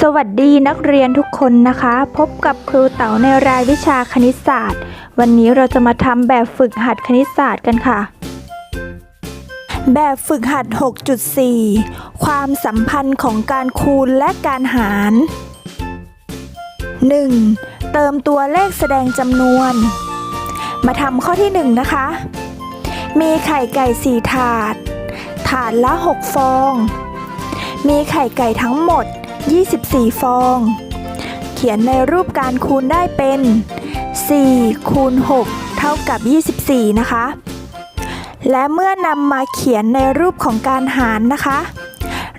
สวัสดีนักเรียนทุกคนนะคะ พบกับครูเต๋าในรายวิชาคณิตศาสตร์ วันนี้เราจะมาทำแบบฝึกหัดคณิตศาสตร์กันค่ะ แบบฝึกหัด 6.4 ความสัมพันธ์ของการคูณและการหาร 1. เติมตัวเลขแสดงจำนวน มาทำข้อที่ 1 นะคะ มีไข่ไก่ 4 ถาด ถาดละ 6 ฟอง มีไข่ไก่ทั้งหมด 24 ฟอง เขียนในรูปการคูณได้เป็น 4 คูณ 6 เท่ากับ 24 นะคะ และเมื่อนำมาเขียนในรูปของการหารนะคะ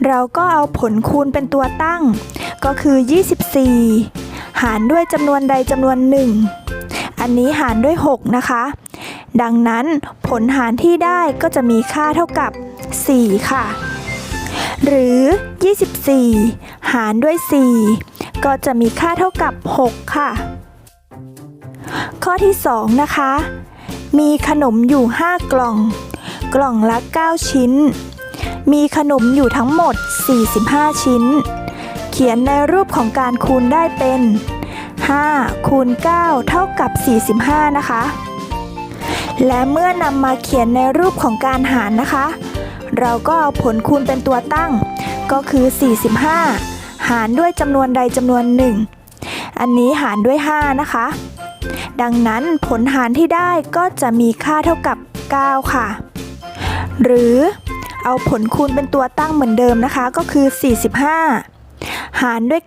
เราก็เอาผลคูณเป็นตัวตั้ง ก็คือ 24 หารด้วยจำนวนใดจำนวนหนึ่ง อันนี้หารด้วย 6 นะคะ ดังนั้นผลหารที่ได้ก็จะมีค่าเท่ากับ 4 ค่ะ หรือ 24 หารด้วย 4 ก็จะมีค่าเท่ากับ 6 ค่ะ ข้อที่ 2 นะคะ มีขนมอยู่ 5 กล่อง กล่องละ 9 ชิ้น มีขนมอยู่ทั้งหมด 45 ชิ้น เขียนในรูปของการคูณได้เป็น 5 คูณ 9 เท่ากับ 45 นะคะ และเมื่อนำมาเขียนในรูปของการหารนะคะ เราก็เอาผลคูณเป็นตัวตั้ง ก็คือ 45 หารด้วยจำนวนใดจำนวนหนึ่ง อันนี้หารด้วย 5 นะคะ ดังนั้นผลหารที่ได้ก็จะมีค่าเท่ากับ 9 ค่ะ หรือเอาผลคูณเป็นตัวตั้งเหมือนเดิมนะคะ ก็คือ 45 หารด้วย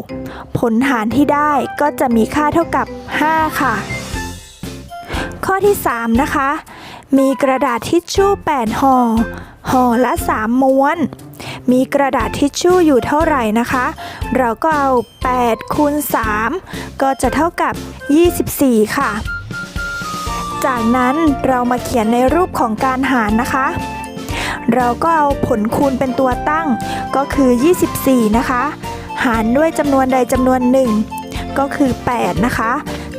9 ผลหารที่ได้ก็จะมีค่าเท่ากับ 5 ค่ะ ข้อที่ 3 นะคะ มีกระดาษทิชชู่8ห่อห่อละ 3 ม้วน มีกระดาษทิชชู่อยู่เท่าไหร่นะคะ เราก็เอา8คูณ3ก็จะเท่ากับ 24 ค่ะ จากนั้นเรามาเขียนในรูปของการหารนะคะ เราก็เอาผลคูณเป็นตัวตั้ง ก็คือ 24 นะคะ หารด้วยจำนวนใดจำนวนหนึ่งก็คือ 8 นะคะ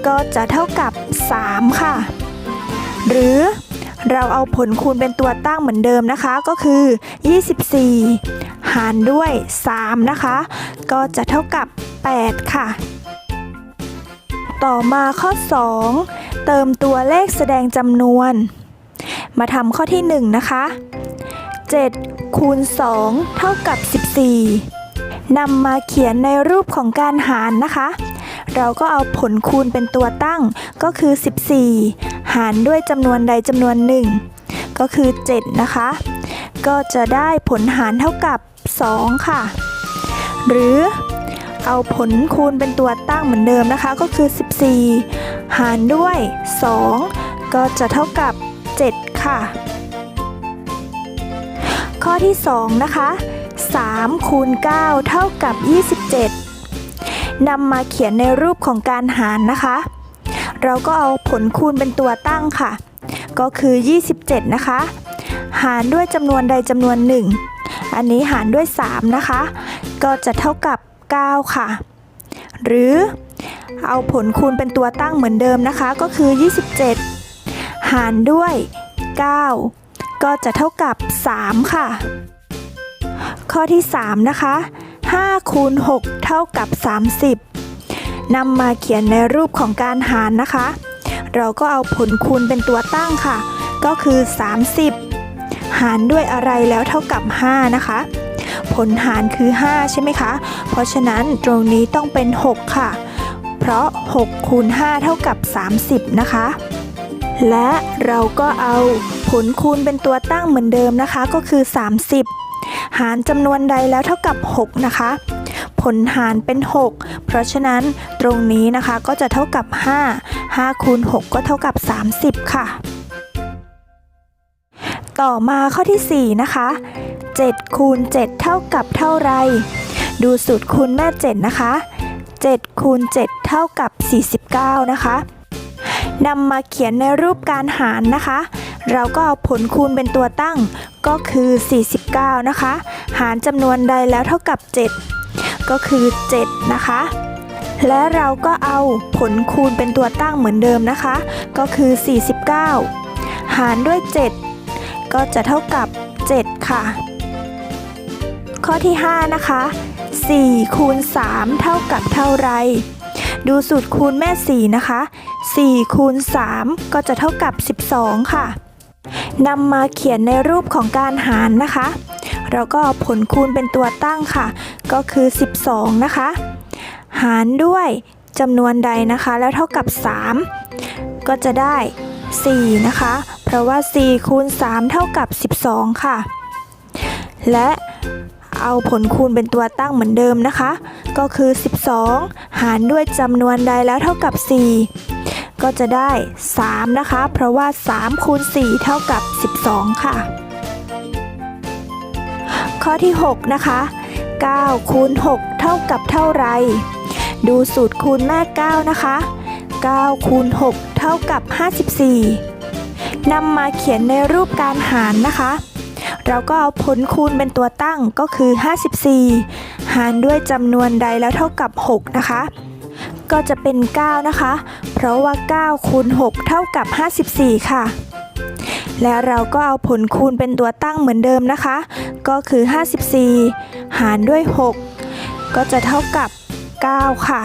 ก็จะเท่ากับ 3 ค่ะ หรือ เราเอาผลคูณเป็นตัวตั้งเหมือนเดิมนะคะก็คือ 24 หารด้วย 3 นะคะ ก็จะเท่ากับ 8 ค่ะ ต่อมาข้อ 2 เติมตัวเลขแสดงจำนวน มาทำข้อที่ 1 นะคะ 7 คูณ 2 เท่ากับ 14นำมาเขียนในรูปของการหารนะคะ เราก็เอาผลคูณเป็นตัวตั้ง ก็คือ 14 หารด้วยจำนวนใดจำนวนหนึ่ง ก็คือ 7 นะคะ ก็จะได้ผลหารเท่ากับ 2 ค่ะ หรือเอาผลคูณเป็นตัวตั้งเหมือนเดิมนะคะ ก็คือ 14 หารด้วย 2 ก็จะเท่ากับ 7 ค่ะ ข้อที่ 2 นะคะ3คูณ9เท่ากับ 27 นำมาเขียนในรูปของการหารนะคะ เราก็เอาผลคูณเป็นตัวตั้งค่ะ ก็คือ 27 นะคะ หารด้วยจำนวนใดจำนวนหนึ่งอันนี้หารด้วย 3 นะคะ ก็จะเท่ากับ 9 ค่ะ หรือเอาผลคูณเป็นตัวตั้งเหมือนเดิมนะคะ ก็คือ 27 หารด้วย 9 ก็จะเท่ากับ 3 ค่ะ ข้อที่ 3 นะคะ 5คูณ6เท่ากับ 30นำมาเขียนในรูปของการหารนะคะ เราก็เอาผลคูณเป็นตัวตั้งค่ะ ก็คือ 30 หารด้วยอะไรแล้วเท่ากับ 5 นะคะ ผลหารคือ 5 ใช่ไหมคะ เพราะฉะนั้นตรงนี้ต้องเป็น 6 ค่ะ เพราะ 6 คูณ 5 เท่ากับ 30 นะคะ และเราก็เอาผลคูณเป็นตัวตั้งเหมือนเดิมนะคะ ก็คือ 30 หารจำนวนใดแล้วเท่ากับ 6 นะคะ ผลหารเป็น 6 เพราะฉะนั้นตรงนี้นะคะก็จะเท่ากับ 5 5คูณ6ก็เท่ากับ 30 ค่ะ ต่อมาข้อที่ 4 นะคะ 7 คูณ 7 เท่ากับเท่าไร ดูสูตรคูณแม่ 7 นะคะ 7 คูณ 7 เท่ากับ 49 นะคะนำมาเขียนในรูปการหารนะคะ เราก็เอาผลคูณเป็นตัวตั้งก็คือ 49 นะคะ หารจำนวนใดแล้วเท่ากับ 7 ก็คือ 7 นะคะ และเราก็เอาผลคูณเป็นตัวตั้งเหมือนเดิมนะคะ ก็คือ 49 หารด้วย 7 ก็จะเท่ากับ 7 ค่ะ ข้อที่ 5 นะคะ4คูณ3เท่ากับเท่าไร ดูสูตรคูณแม่ 4 นะคะ4คูณ3ก็จะเท่ากับ 12 ค่ะ นำมาเขียนในรูปของการหารนะคะ เราก็ผลคูณเป็นตัวตั้งค่ะ ก็คือ 12 นะคะ หารด้วยจำนวนใดนะคะ แล้วเท่ากับ 3 ก็จะได้ 4 นะคะ เพราะว่า 4 คูณ 3 เท่ากับ 12 ค่ะ และเอาผลคูณเป็นตัวตั้งเหมือนเดิมนะคะ ก็คือ 12 หารด้วยจำนวนใดแล้วเท่ากับ 4 ก็จะได้ 3 นะคะ เพราะว่า 3 คูณ 4 เท่ากับ 12 ค่ะ ข้อที่ 6 นะคะ 9 คูณ 6 เท่ากับเท่าไร ดูสูตรคูณแม่ 9 นะคะ 9 คูณ 6 เท่ากับ 54 นำมาเขียนในรูปการหารนะคะ เราก็เอาผลคูณเป็นตัวตั้งก็คือ 54 หารด้วยจำนวนใดแล้วเท่ากับ 6 นะคะ ก็จะเป็น 9 นะคะ เพราะว่า 9 คูณ 6 เท่ากับ 54 ค่ะ และเราก็เอาผลคูณเป็นตัวตั้งเหมือนเดิมนะคะ ก็คือ 54 หารด้วย 6 ก็จะเท่ากับ 9 ค่ะ